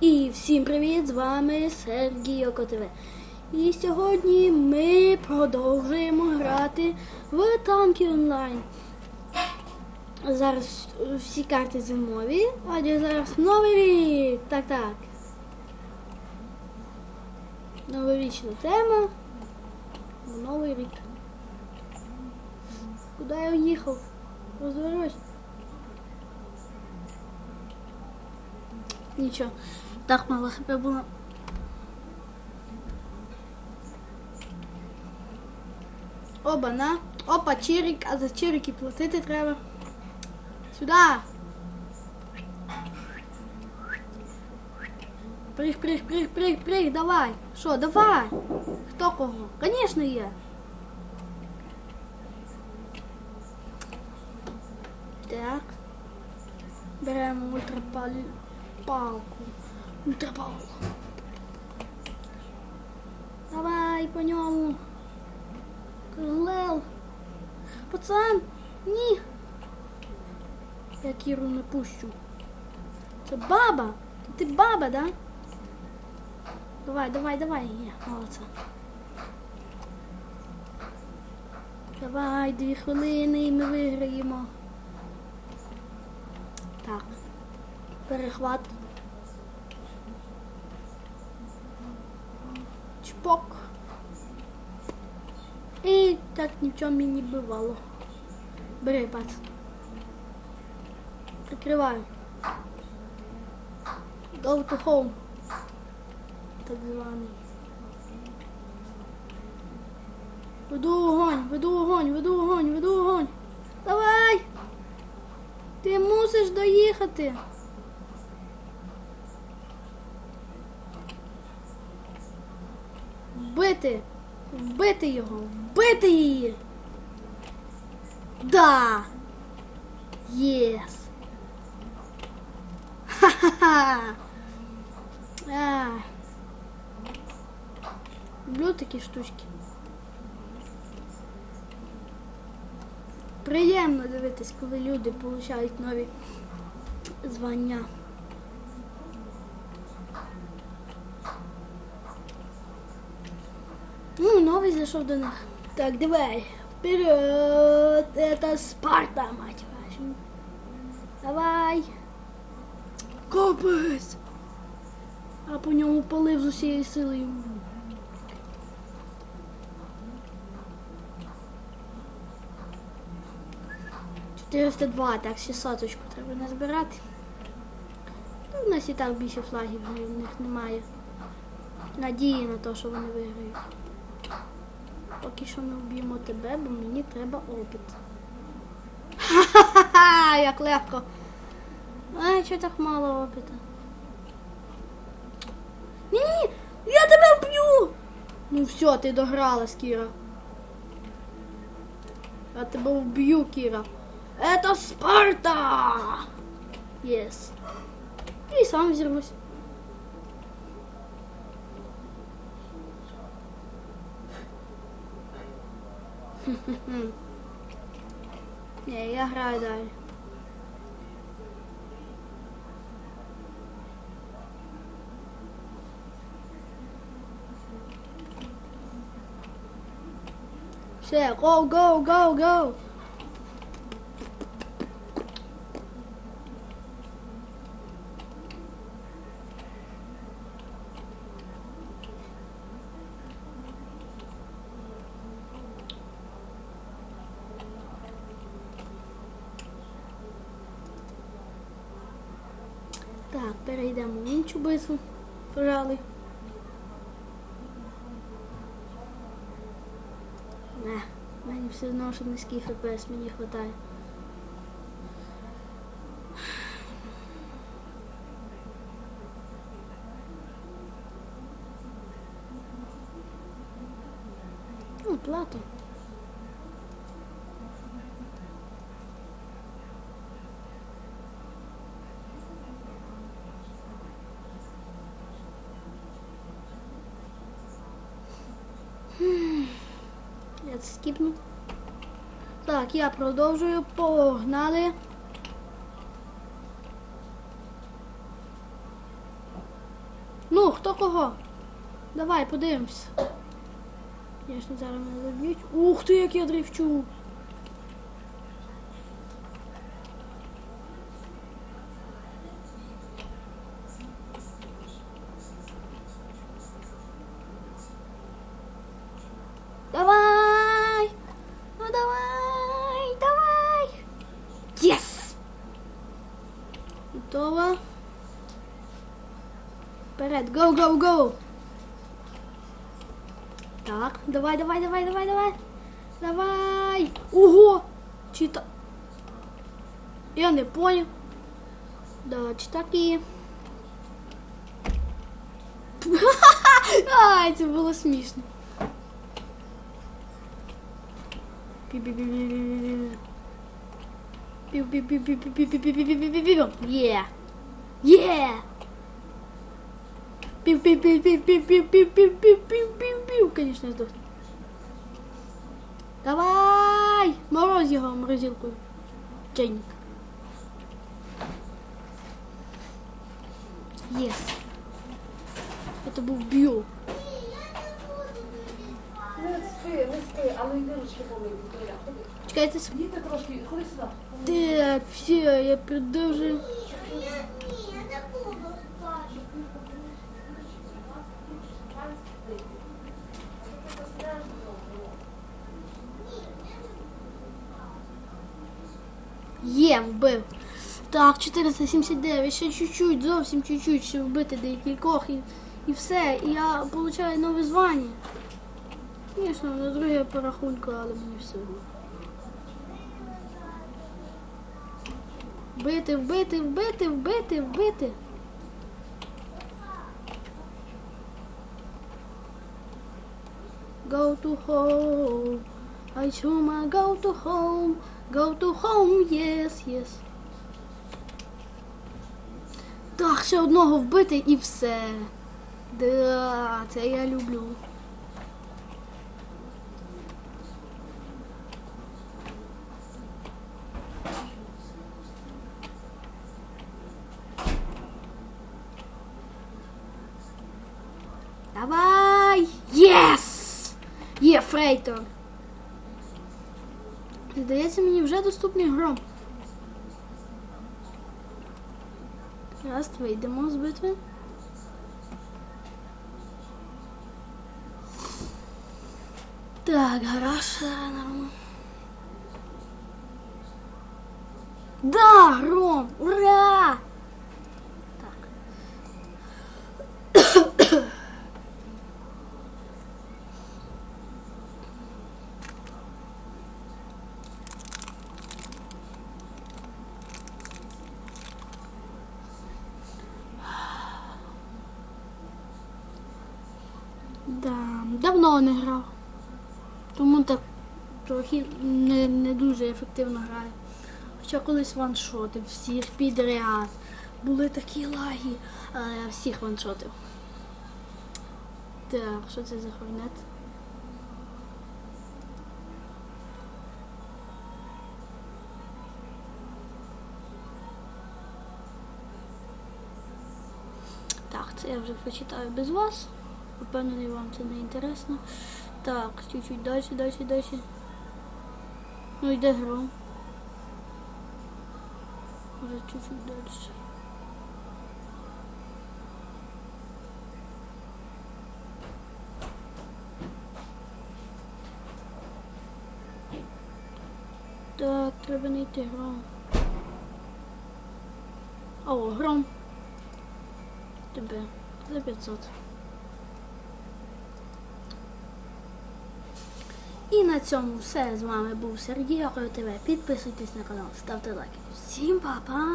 І всім привіт! З вами Сергій ОКТВ. І сьогодні ми продовжуємо грати в танки онлайн. Зараз всі карти зимові, адже зараз новий рік. Так, так. Новорічна тема. Новий рік. Куди я уїхав? Розвернусь. Нічого. Так мало хп було. Оба, на. Опа, чирик, а за чирики платити треба. Сюда. Прыг, прыг, прыг, прыг, прыг, давай. Що, давай. Хто кого? Конечно, я. Так. Беремо ультрапаль... палку. Ультрапалку. Давай по ньому. Крилел. Пацан, ні. Я Кіру не пущу. Це баба. Ти баба, да? Давай, давай, давай. Є, молодця. Давай, дві хвилини і ми виграємо. Так. Перехват. Чпок. І так ні в чому і не бувало. Бери, пац. Прикриваю. Go to home. Так званий. Веду огонь, веду огонь, веду огонь, веду огонь. Давай! Ти мусиш доїхати. Вбити! Вбити його! Вбити її! Да! Єс! Ха-ха-ха! Люблю такі штучки. Приємно дивитись, коли люди получають нові звання. Ну, зайшов до них. Так, давай. Вперед! Это Спарта, мать вашу. Давай. Капець. А по ньому полив з усієї сили. 402, так, ще соточку треба назбирати. Ну, у нас і так більше флагів в них немає. Надії на те, що вони виграють. Поки що ми вб'ємо тебе, бо мені треба опит. Ха-ха-ха, як легко. А, чого так мало опита? Ні, ні, я тебе вб'ю! Ну все, ти догралась, Кіра. Я тебе вб'ю, Кіра. Это Спарта! Yes. І сам взірвусь. Не, я граю далі. Все, go, go, go, go. Так, в іншу битву. Пожалуй. Не, мені все одно, що низький ФПС мені вистачає. Ну, плату. Я це скіпну. Так, я продовжую. Погнали. Ну, хто кого? Давай, подивимось. Звісно, зараз мене заб'ють. Ух ти, як я дрифчу. Вперед, гоу, гоу, гоу. Так, давай, давай, давай, давай, давай. Давай. Ого! Чита. Я не понял. Да, читаки. а, это было смешно. Е! Е! Пів-пів-пів-пів-пів-пів-пів-пів-пів-пів-пів-пів-пів-пів-пів-пів-пів-пів. Є. Є. Пів-пів-пів-пів-пів-пів-пів-пів-пів-пів-пів. Конечно, здохну. Давай! Мороз його морозилкою. Чайник. Єс. Это був біо. Не спи, не спи, але йди ручки помий, Вікторія. Ходи. Чекайте, Діти трошки, ходи сюди. Так, все, я продовжую. Вбив. Так, 479, ще чуть-чуть, зовсім чуть-чуть, ще вбити декількох і, і все. І я отримую нове звання. Звісно, на друге по рахунку, але мені все одно. Вбити, вбити, вбити, вбити, вбити. Go to home. I chuma go to home. Go to home, yes, yes. Так, ще одного вбити і все. Да, це я люблю. Давай! Єс! Є фрейтор. Здається, мені вже доступний гром. Раз, вийдемо з битви. Так, гараж нормально. Да, гром! Ура! Да, давно не грав. Тому так трохи не, не дуже ефективно граю. Хоча колись ваншотив всіх підряд. Були такі лаги, але я всіх ваншотив. Так, що це за хорнет? Так, це я вже прочитаю без вас. Впевнений, вам це не інтересно. Так, чуть-чуть далі, далі, далі. Ну йде гром. Може чуть-чуть далі. Так, треба знайти гром. О, гром. Тебе за 500. І на цьому все. З вами був Сергій Охотове. Підписуйтесь на канал, ставте лайки. Всім па-па!